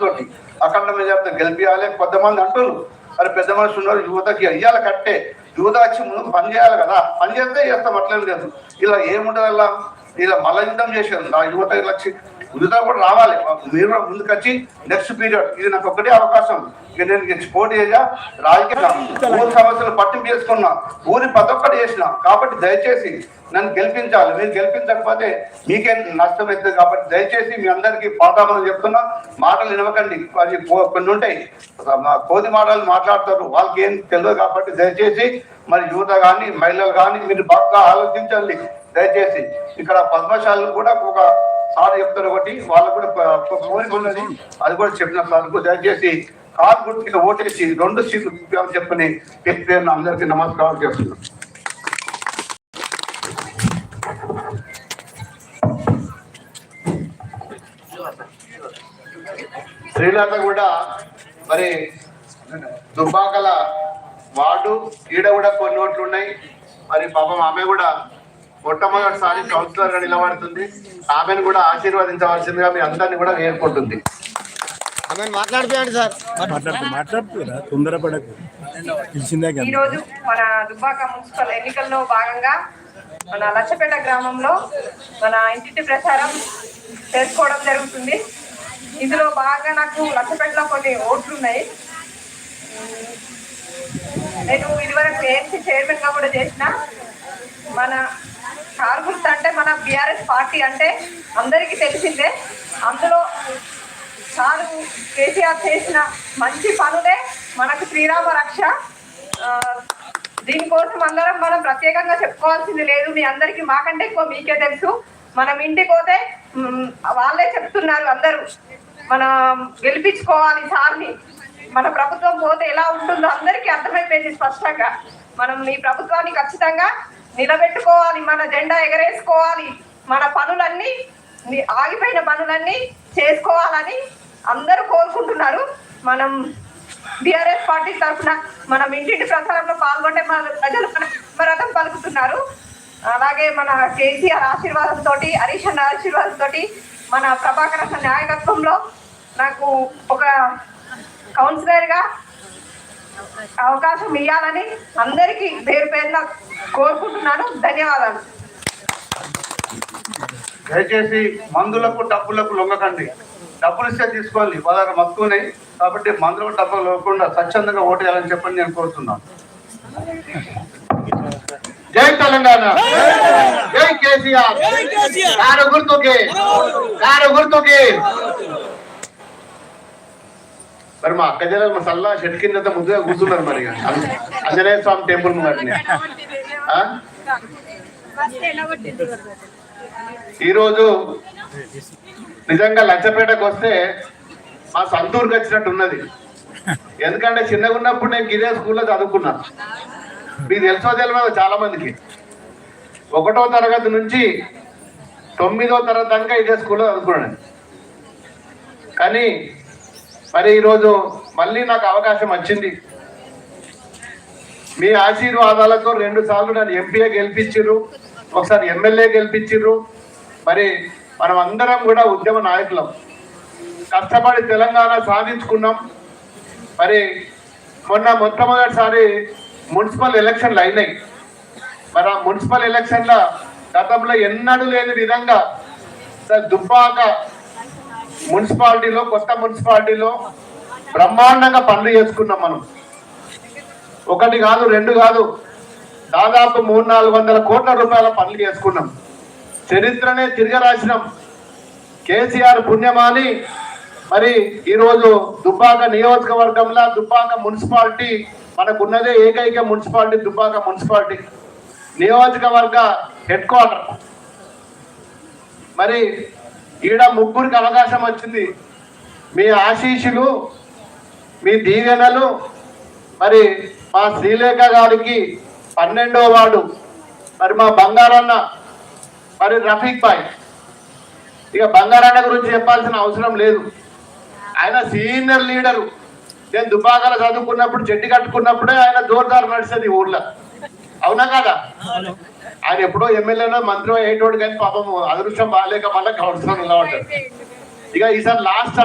తోటి అఖండ మెజార్టీ గెలిపియాలి కొంతమంది అంటారు మరి పెద్ద మనుషులు ఉన్నారు యువతకి అయ్యాల కట్టే. యువత వచ్చి ముందు పని చేయాలి కదా. పని చేస్తే చేస్తాం అట్లేదు లేదు. ఇలా ఏముండదు అలా ఇలా మల్ల యుద్ధం చేసేది ఆ యువత ఇలా వచ్చి యువత కూడా రావాలి. మీరు కూడా ముందుకు వచ్చి నెక్స్ట్ పీరియడ్ ఇది నాకు ఒకటే అవకాశం. ఇక నేను చేయగా రాజకీయ ఊరి సమస్యలు పట్టింపు చేసుకున్నా. ఊరి ప్రతి ఒక్కటి చేసిన. కాబట్టి దయచేసి నన్ను గెలిపించాలి. మీరు గెలిపించకపోతే మీకే నష్టం అవుతుంది. కాబట్టి దయచేసి మీ అందరికీ పాఠాలను చెప్తున్నా. మాటలు వినవకండి అది కొన్ని ఉంటాయి. మా కోతి మాటలు మాట్లాడతారు. వాళ్ళకి ఏం తెలియదు కాబట్టి దయచేసి మరి యువత కానీ మహిళలు కానీ మీరు బాగా ఆలోచించండి. దయచేసి ఇక్కడ పద్మశాలను కూడా ఒక సార్ చెప్తారు ఒకటి వాళ్ళకు కూడా కోరిక ఉన్నది. అది కూడా చెప్పిన సార్కు దయచేసి కారు గుర్తుకి ఓటేసి రెండు సీట్లు ఇప్పామని చెప్పని పేరున అందరికీ నమస్కారం చేస్తున్నాను శ్రీలంక కూడా మరి దుబ్బాకల వార్డు ఈడ కూడా కొన్ని ఓట్లు ఉన్నాయి. మరి పాపం ఆమె కూడా మొట్టమొదటిసారి కౌన్సిలర్గా నిలబడుతుంది. ఆమెను కూడా ఆశీర్వదించవలసిందిగా మీ అందరినీ కూడా వేరుకుంటుంది ఆమె మాట్లాడిపోయాడు సార్. మాట్లాడుతూ మాట్లాడుతురా? తొందరపడకు. పిలిచిందే ఈ కదా. రోజు మన దుబ్బాక మున్సిపల్ ఎన్నికల్లో భాగంగా మన లచ్చపేట గ్రామంలో మన ఇంటింటి ప్రచారం చేసుకోవడం జరుగుతుంది. ఇందులో బాగా నాకు లచ్చపేటలో కొన్ని ఓట్లు ఉన్నాయి. నేను ఇదివరకు ఏఎంసీ చైర్మన్గా కూడా చేసిన మన మన బీఆర్ఎస్ పార్టీ అంటే అందరికీ తెలిసిందే. అందులో సారు కేసీఆర్ చేసిన మంచి పనులే మనకు శ్రీరామ రక్ష. దీనికోసం అందరం మనం ప్రత్యేకంగా చెప్పుకోవాల్సింది లేదు. మీ అందరికీ మాకంటే ఎక్కువ మీకే తెలుసు. మనం ఇంటికి పోతే వాళ్ళే చెప్తున్నారు అందరూ. మనం గెలిపించుకోవాలి సార్ని. మన ప్రభుత్వం పోతే ఎలా ఉంటుందో అందరికీ అర్థమైపోయింది స్పష్టంగా. మనం ఈ ప్రభుత్వాన్ని ఖచ్చితంగా నిలబెట్టుకోవాలి మన జెండా ఎగరేసుకోవాలి. మన పనులన్నీ ఆగిపోయిన పనులన్నీ చేసుకోవాలని అందరూ కోరుకుంటున్నారు. మనం బీఆర్ఎస్ పార్టీ తరఫున మనం ఇంటింటి ప్రచారంలో పాల్గొంటే మన ప్రజలు మన బ్రతం పలుకుతున్నారు. అలాగే మన కేసీఆర్ ఆశీర్వాదంతో హరీష్ అన్న ఆశీర్వాదంతో మన ప్రభాకర్ నాయకత్వంలో నాకు ఒక కౌన్సిలర్గా అవకాశం ఇవ్వాలని అందరికీ పేరు పేరున కోరుకుంటున్నాను. ధన్యవాదాలు. దయచేసి మందులకు డబ్బులకు లొంగకండి. డబ్బులు ఇస్తే తీసుకోవాలి. వాళ్ళ మక్కువనే కాబట్టి మందులకు డబ్బులు లేకుండా స్వచ్ఛందంగా ఓటేయాలని చెప్పని నేను కోరుతున్నాను. జై తెలంగాణ. జై కేసీఆర్. గుర్తుకి. గుర్తుకి. మరి మా అక్క జనాలు మా సల్లా షెట్ కింద ముద్దుగా కూర్చున్నారు మరి ఆంజనేయ స్వామి టెంపుల్ ముంగటిని ఈరోజు నిజంగా లంచపేటకు వస్తే మా సంతూరుకి వచ్చినట్టు ఉన్నది. ఎందుకంటే చిన్నగా ఉన్నప్పుడు నేను గిరే స్కూల్లో చదువుకున్నాను మీకు తెలుసో తెలియదు చాలా మందికి. ఒకటో తరగతి నుంచి తొమ్మిదో తరగతి దాకా ఇదే స్కూల్లో చదువుకున్నాను కానీ మరి ఈరోజు మళ్ళీ నాకు అవకాశం వచ్చింది. మీ ఆశీర్వాదాలతో రెండు సార్లు నన్ను ఎంపీఏ గెలిపించారు ఒకసారి ఎమ్మెల్యే గెలిపించారు మరి మనం అందరం కూడా ఉద్యమ నాయకులం. కష్టపడి తెలంగాణ సాధించుకున్నాం. మరి మొన్న మొట్టమొదటిసారి మున్సిపల్ ఎలక్షన్లు అయినాయి. మరి ఆ మున్సిపల్ ఎలక్షన్ల గతంలో ఎన్నడూ లేని విధంగా సార్ దుబ్బాక మున్సిపాలిటీలో కొత్త మున్సిపాలిటీలో బ్రహ్మాండంగా పనులు చేసుకున్నాం మనం. ఒకటి కాదు రెండు కాదు. దాదాపు మూడు నాలుగు వందల కోట్ల రూపాయల పనులు చేసుకున్నాం. చరిత్రనే తిరగరాసినాం. కేసీఆర్ పుణ్యమాని మరి ఈరోజు దుబ్బాక నియోజకవర్గంలో దుబ్బాక మున్సిపాలిటీ మనకున్నదే ఏకైక మున్సిపాలిటీ దుబ్బాక మున్సిపాలిటీ. నియోజకవర్గ హెడ్ క్వార్టర్. మరి ఈడ ముగ్గురికి అవకాశం వచ్చింది. మీ ఆశీషులు మీ దీవెనలు మరి మా శ్రీలేఖ గారికి పన్నెండో వాడు మరి మా బంగారన్న మరి రఫీక్ బాయ్ ఇక బంగారన్న గురించి చెప్పాల్సిన అవసరం లేదు. ఆయన సీనియర్ లీడరు. నేను దుబాకాల చదువుకున్నప్పుడు చెడ్డి కట్టుకున్నప్పుడే ఆయన జోర్దార్ నడిచేది ఈ ఊర్లో. అవునా కదా? ఆయన ఎప్పుడో ఎమ్మెల్యేలో మంత్రి అయ్యేటోడు కానీ పాపం అదృష్టం బాగాలేక మళ్ళీ కౌన్సిలర్ ఇలా ఉంటాడు. ఇక ఈసారి లాస్ట్